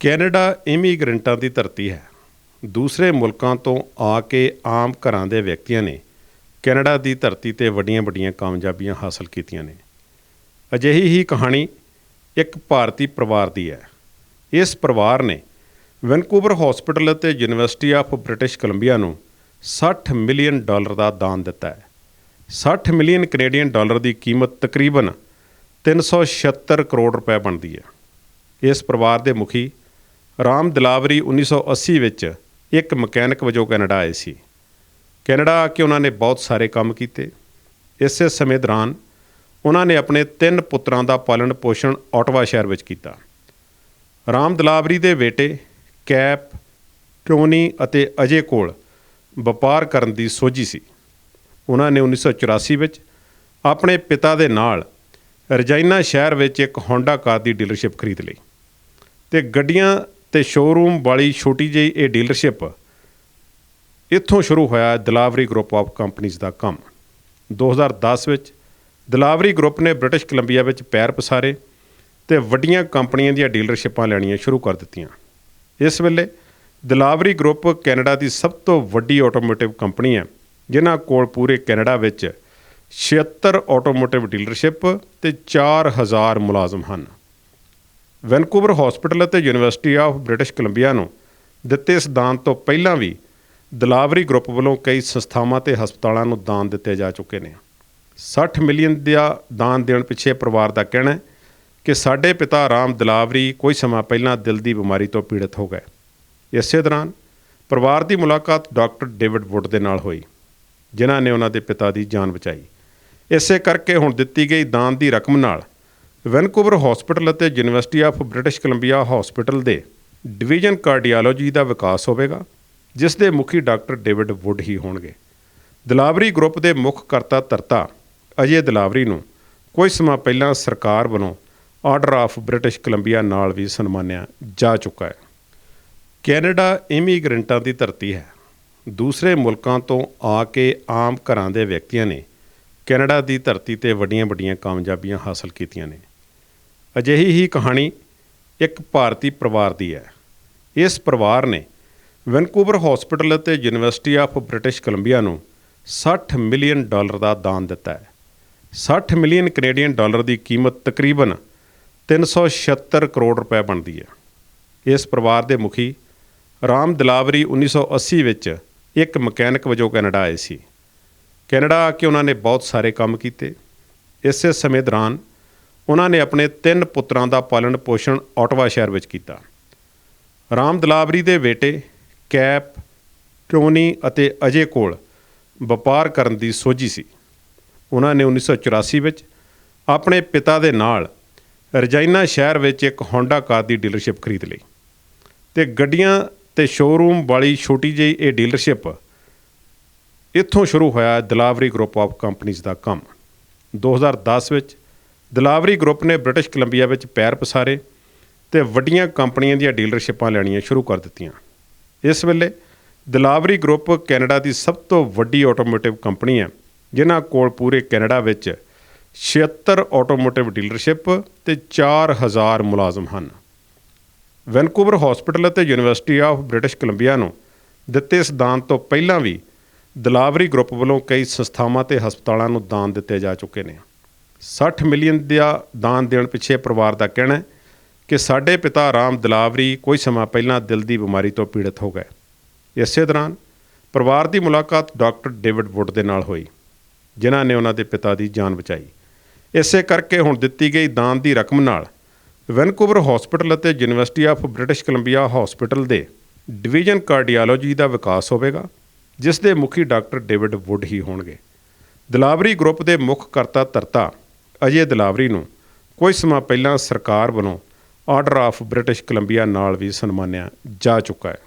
Canada ਇਮੀਗ੍ਰੈਂਟਾਂ ਦੀ ਧਰਤੀ ਹੈ। ਦੂਸਰੇ ਮੁਲਕਾਂ ਤੋਂ ਆ ਕੇ ਆਮ ਘਰਾਂ ਦੇ ਵਿਅਕਤੀਆਂ ਨੇ ਕੈਨੇਡਾ ਦੀ ਧਰਤੀ ਤੇ ਵੱਡੀਆਂ-ਵੱਡੀਆਂ ਕਾਮਯਾਬੀਆਂ ਹਾਸਲ ਕੀਤੀਆਂ ਨੇ। ਅਜਿਹੀ ਹੀ ਕਹਾਣੀ ਇੱਕ ਭਾਰਤੀ ਪਰਿਵਾਰ ਦੀ ਹੈ। ਇਸ ਪਰਿਵਾਰ ਨੇ ਵੈਨਕੂਵਰ ਹਸਪੀਟਲ ਅਤੇ ਯੂਨੀਵਰਸਿਟੀ ਆਫ ਬ੍ਰਿਟਿਸ਼ ਕੋਲੰਬੀਆ ਨੂੰ 60 ਮਿਲੀਅਨ ਡਾਲਰ ਦਾ ਦਾਨ ਦਿੱਤਾ ਹੈ। 60 ਮਿਲੀਅਨ ਕੈਨੇਡੀਅਨ ਡਾਲਰ ਦੀ ਕੀਮਤ ਤਕਰੀਬਨ 376 ਕਰੋੜ ਰੁਪਏ ਬਣਦੀ ਹੈ। ਇਸ ਪਰਿਵਾਰ ਦੇ ਮੁਖੀ ਰਾਮ ਦਿਲਾਵਰੀ 1980 ਵਿੱਚ ਇੱਕ ਮਕੈਨਿਕ ਵਜੋਂ ਕੈਨੇਡਾ ਆਏ ਸੀ। ਕੈਨੇਡਾ ਆ ਕੇ ਉਹਨਾਂ ਨੇ ਬਹੁਤ ਸਾਰੇ ਕੰਮ ਕੀਤੇ। ਇਸੇ ਸਮੇਂ ਦੌਰਾਨ ਉਹਨਾਂ ਨੇ ਆਪਣੇ ਤਿੰਨ ਪੁੱਤਰਾਂ ਦਾ ਪਾਲਣ ਪੋਸ਼ਣ ਆਟਵਾ ਸ਼ਹਿਰ ਵਿੱਚ ਕੀਤਾ। ਰਾਮ ਦਲਾਵਰੀ ਦੇ ਬੇਟੇ ਕੈਪ, ਟੋਨੀ ਅਤੇ ਅਜੇ ਕੋਲ ਵਪਾਰ ਕਰਨ ਦੀ ਸੋਝੀ ਸੀ। ਉਹਨਾਂ ਨੇ 1984 ਵਿੱਚ ਆਪਣੇ ਪਿਤਾ ਦੇ ਨਾਲ ਰਜਾਇਨਾ ਸ਼ਹਿਰ ਵਿੱਚ ਇੱਕ ਹੋਂਡਾ ਕਾਰ ਦੀ ਡੀਲਰਸ਼ਿਪ ਖਰੀਦ ਲਈ ਤੇ ਗੱਡੀਆਂ ਤੇ ਸ਼ੋਰੂਮ ਵਾਲੀ ਛੋਟੀ ਜਿਹੀ ਇਹ ਡੀਲਰਸ਼ਿਪ ਇੱਥੋਂ ਸ਼ੁਰੂ ਹੋਇਆ ਦਿਲਾਵਰੀ ਗਰੁੱਪ ਆਫ ਕੰਪਨੀਆਂ ਦਾ ਕੰਮ। 2010 ਵਿੱਚ ਦਿਲਾਵਰੀ ਗਰੁੱਪ ਨੇ ਬ੍ਰਿਟਿਸ਼ ਕੋਲੰਬੀਆ ਵਿੱਚ ਪੈਰ ਪਸਾਰੇ ਤੇ ਵੱਡੀਆਂ ਕੰਪਨੀਆਂ ਦੀਆਂ ਡੀਲਰਸ਼ਿਪਾਂ ਲੈਣੀਆਂ ਸ਼ੁਰੂ ਕਰ ਦਿੱਤੀਆਂ। ਇਸ ਵੇਲੇ ਦਿਲਾਵਰੀ ਗਰੁੱਪ ਕੈਨੇਡਾ ਦੀ ਸਭ ਤੋਂ ਵੱਡੀ ਆਟੋਮੋਟਿਵ ਕੰਪਨੀ ਹੈ, ਜਿਨ੍ਹਾਂ ਕੋਲ ਪੂਰੇ ਕੈਨੇਡਾ ਵਿੱਚ 76 ਆਟੋਮੋਟਿਵ ਡੀਲਰਸ਼ਿਪ ਤੇ 4000 ਮੁਲਾਜ਼ਮ ਹਨ। ਵੈਨਕੂਵਰ ਹਸਪੀਟਲ ਅਤੇ ਯੂਨੀਵਰਸਿਟੀ ਆਫ ਬ੍ਰਿਟਿਸ਼ ਕੋਲੰਬੀਆ ਨੂੰ ਦਿੱਤੇ ਇਸ ਦਾਨ ਤੋਂ ਪਹਿਲਾਂ ਵੀ ਦਲਾਵਰੀ ਗਰੁੱਪ ਵੱਲੋਂ ਕਈ ਸੰਸਥਾਵਾਂ ਤੇ ਹਸਪਤਾਲਾਂ ਨੂੰ ਦਾਨ ਦਿੱਤੇ ਜਾ ਚੁੱਕੇ ਨੇ। 60 ਮਿਲੀਅਨ ਦਾ ਦਾਨ ਦੇਣ ਪਿੱਛੇ ਪਰਿਵਾਰ ਦਾ ਕਹਿਣਾ ਹੈ ਕਿ ਸਾਡੇ ਪਿਤਾ ਰਾਮ ਦਲਾਵਰੀ ਕੋਈ ਸਮਾਂ ਪਹਿਲਾਂ ਦਿਲ ਦੀ ਬਿਮਾਰੀ ਤੋਂ ਪੀੜਤ ਹੋ ਗਏ। ਇਸੇ ਦੌਰਾਨ ਪਰਿਵਾਰ ਦੀ ਮੁਲਾਕਾਤ ਡਾਕਟਰ ਡੇਵਿਡ ਵੁੱਡ ਦੇ ਨਾਲ ਹੋਈ, ਜਿਨ੍ਹਾਂ ਨੇ ਉਹਨਾਂ ਦੇ ਪਿਤਾ ਦੀ ਜਾਨ ਬਚਾਈ। ਇਸੇ ਕਰਕੇ ਹੁਣ ਦਿੱਤੀ ਗਈ ਦਾਨ ਦੀ ਰਕਮ ਨਾਲ ਵੈਨਕੂਵਰ ਹਸਪੀਟਲ ਅਤੇ university of British Columbia hospital ਦੇ ਡਿਵੀਜ਼ਨ ਕਾਰਡੀਓਲੋਜੀ ਦਾ ਵਿਕਾਸ ਹੋਵੇਗਾ, ਜਿਸ ਦੇ ਮੁਖੀ ਡਾਕਟਰ ਡੇਵਿਡ ਵੁੱਡ ਹੀ ਹੋਣਗੇ। ਦਲਾਵਰੀ ਗਰੁੱਪ ਦੇ ਮੁੱਖ ਕਰਤਾ ਧਰਤਾ ਅਜੇ ਦਲਾਵਰੀ ਨੂੰ ਕੁਝ ਸਮਾਂ ਪਹਿਲਾਂ ਸਰਕਾਰ ਵੱਲੋਂ ਆਰਡਰ ਆਫ ਬ੍ਰਿਟਿਸ਼ ਕੋਲੰਬੀਆ ਨਾਲ ਵੀ ਸਨਮਾਨਿਆ ਜਾ ਚੁੱਕਾ ਹੈ। ਕੈਨੇਡਾ ਇਮੀਗ੍ਰੈਂਟਾਂ ਦੀ ਧਰਤੀ ਹੈ। ਦੂਸਰੇ ਮੁਲਕਾਂ ਤੋਂ ਆ ਕੇ ਆਮ ਘਰਾਂ ਦੇ ਵਿਅਕਤੀਆਂ ਨੇ ਕੈਨੇਡਾ ਦੀ ਧਰਤੀ ਤੇ ਵੱਡੀਆਂ-ਵੱਡੀਆਂ ਕਾਮਯਾਬੀਆਂ ਹਾਸਲ ਕੀਤੀਆਂ ਨੇ। ਅਜਿਹੀ ਹੀ ਕਹਾਣੀ ਇੱਕ ਭਾਰਤੀ ਪਰਿਵਾਰ ਦੀ ਹੈ। ਇਸ ਪਰਿਵਾਰ ਨੇ ਵੈਨਕੂਵਰ ਹਸਪੀਟਲ ਅਤੇ ਯੂਨੀਵਰਸਿਟੀ ਆਫ ਬ੍ਰਿਟਿਸ਼ ਕੋਲੰਬੀਆ ਨੂੰ 60 ਮਿਲੀਅਨ ਡਾਲਰ ਦਾ ਦਾਨ ਦਿੱਤਾ ਹੈ। 60 ਮਿਲੀਅਨ ਕੈਨੇਡੀਅਨ ਡਾਲਰ ਦੀ ਕੀਮਤ ਤਕਰੀਬਨ 376 ਕਰੋੜ ਰੁਪਏ ਬਣਦੀ ਹੈ। ਇਸ ਪਰਿਵਾਰ ਦੇ ਮੁਖੀ ਰਾਮ ਦਿਲਾਵਰੀ 1980 ਵਿੱਚ ਇੱਕ ਮਕੈਨਿਕ ਵਜੋਂ ਕੈਨੇਡਾ ਆਏ ਸੀ। ਕੈਨੇਡਾ ਆ ਕੇ ਉਹਨਾਂ ਨੇ ਬਹੁਤ ਸਾਰੇ ਕੰਮ ਕੀਤੇ। ਇਸੇ ਸਮੇਂ ਦੌਰਾਨ ਉਹਨਾਂ ਨੇ ਆਪਣੇ ਤਿੰਨ ਪੁੱਤਰਾਂ ਦਾ ਪਾਲਣ ਪੋਸ਼ਣ ਆਟਵਾ ਸ਼ਹਿਰ ਵਿੱਚ ਕੀਤਾ। ਰਾਮ ਦਲਾਵਰੀ ਦੇ ਬੇਟੇ ਕੈਪ, ਟੋਨੀ ਅਤੇ ਅਜੇ ਕੋਲ ਵਪਾਰ ਕਰਨ ਦੀ ਸੋਝੀ ਸੀ। ਉਹਨਾਂ ਨੇ 1984 ਵਿੱਚ ਆਪਣੇ ਪਿਤਾ ਦੇ ਨਾਲ ਰਜਾਇਨਾ ਸ਼ਹਿਰ ਵਿੱਚ ਇੱਕ ਹੋਂਡਾ ਕਾਰ ਦੀ ਡੀਲਰਸ਼ਿਪ ਖਰੀਦ ਲਈ ਤੇ ਗੱਡੀਆਂ ਤੇ ਸ਼ੋਰੂਮ ਵਾਲੀ ਛੋਟੀ ਜਿਹੀ ਇਹ ਡੀਲਰਸ਼ਿਪ ਇੱਥੋਂ ਸ਼ੁਰੂ ਹੋਇਆ ਦਲਾਵਰੀ ਗਰੁੱਪ ਆਫ ਕੰਪਨੀਆਂ ਦਾ ਕੰਮ। 2010 ਵਿੱਚ ਦਲਾਵਰੀ ਗਰੁੱਪ ਨੇ ਬ੍ਰਿਟਿਸ਼ ਕੋਲੰਬੀਆ ਵਿੱਚ ਪੈਰ ਪਸਾਰੇ ਤੇ ਵੱਡੀਆਂ ਕੰਪਨੀਆਂ ਦੀਆਂ ਡੀਲਰਸ਼ਿਪਾਂ ਲੈਣੀਆਂ ਸ਼ੁਰੂ ਕਰ ਦਿੱਤੀਆਂ। ਇਸ ਵੇਲੇ ਦਲਾਵਰੀ ਗਰੁੱਪ ਕੈਨੇਡਾ ਦੀ ਸਭ ਤੋਂ ਵੱਡੀ ਆਟੋਮੋਟਿਵ ਕੰਪਨੀ ਹੈ, ਜਿਨ੍ਹਾਂ ਕੋਲ ਪੂਰੇ ਕੈਨੇਡਾ ਵਿੱਚ 76 ਆਟੋਮੋਟਿਵ ਡੀਲਰਸ਼ਿਪ ਤੇ 4000 ਮੁਲਾਜ਼ਮ ਹਨ। ਵੈਨਕੂਵਰ ਹਸਪੀਟਲ ਅਤੇ ਯੂਨੀਵਰਸਿਟੀ ਆਫ ਬ੍ਰਿਟਿਸ਼ ਕੋਲੰਬੀਆ ਨੂੰ ਦਿੱਤੇ ਇਸ ਦਾਨ ਤੋਂ ਪਹਿਲਾਂ ਵੀ ਦਲਾਵਰੀ ਗਰੁੱਪ ਵੱਲੋਂ ਕਈ ਸੰਸਥਾਵਾਂ ਤੇ ਹਸਪਤਾਲਾਂ ਨੂੰ ਦਾਨ ਦਿੱਤੇ ਜਾ ਚੁੱਕੇ ਨੇ। 60 ਮਿਲੀਅਨ ਦਾ ਦਾਨ ਦੇਣ ਪਿੱਛੇ ਪਰਿਵਾਰ ਦਾ ਕਹਿਣਾ ਹੈ ਕਿ ਸਾਡੇ ਪਿਤਾ ਰਾਮ ਦਲਾਵਰੀ ਕੋਈ ਸਮਾਂ ਪਹਿਲਾਂ ਦਿਲ ਦੀ ਬਿਮਾਰੀ ਤੋਂ ਪੀੜਤ ਹੋ ਗਏ। ਇਸੇ ਦੌਰਾਨ ਪਰਿਵਾਰ ਦੀ ਮੁਲਾਕਾਤ ਡਾਕਟਰ ਡੇਵਿਡ ਵੁੱਡ ਦੇ ਨਾਲ ਹੋਈ, ਜਿਨ੍ਹਾਂ ਨੇ ਉਹਨਾਂ ਦੇ ਪਿਤਾ ਦੀ ਜਾਨ ਬਚਾਈ। ਇਸੇ ਕਰਕੇ ਹੁਣ ਦਿੱਤੀ ਗਈ ਦਾਨ ਦੀ ਰਕਮ ਨਾਲ ਵੈਨਕੂਵਰ ਹਸਪੀਟਲ ਅਤੇ university of British Columbia hospital ਦੇ ਡਿਵੀਜ਼ਨ ਕਾਰਡੀਓਲੋਜੀ ਦਾ ਵਿਕਾਸ ਹੋਵੇਗਾ, ਜਿਸ ਦੇ ਮੁਖੀ ਡਾਕਟਰ ਡੇਵਿਡ ਵੁੱਡ ਹੀ ਹੋਣਗੇ। ਦਲਾਵਰੀ ਗਰੁੱਪ ਦੇ ਮੁੱਖ ਕਰਤਾ ਧਰਤਾ ਅਜੇ ਦਲਾਵਰੀ ਨੂੰ ਕੁਝ ਸਮਾਂ ਪਹਿਲਾਂ ਸਰਕਾਰ ਵੱਲੋਂ ਆਰਡਰ ਆਫ ਬ੍ਰਿਟਿਸ਼ ਕੋਲੰਬੀਆ ਨਾਲ ਵੀ ਸਨਮਾਨਿਆ ਜਾ ਚੁੱਕਾ ਹੈ।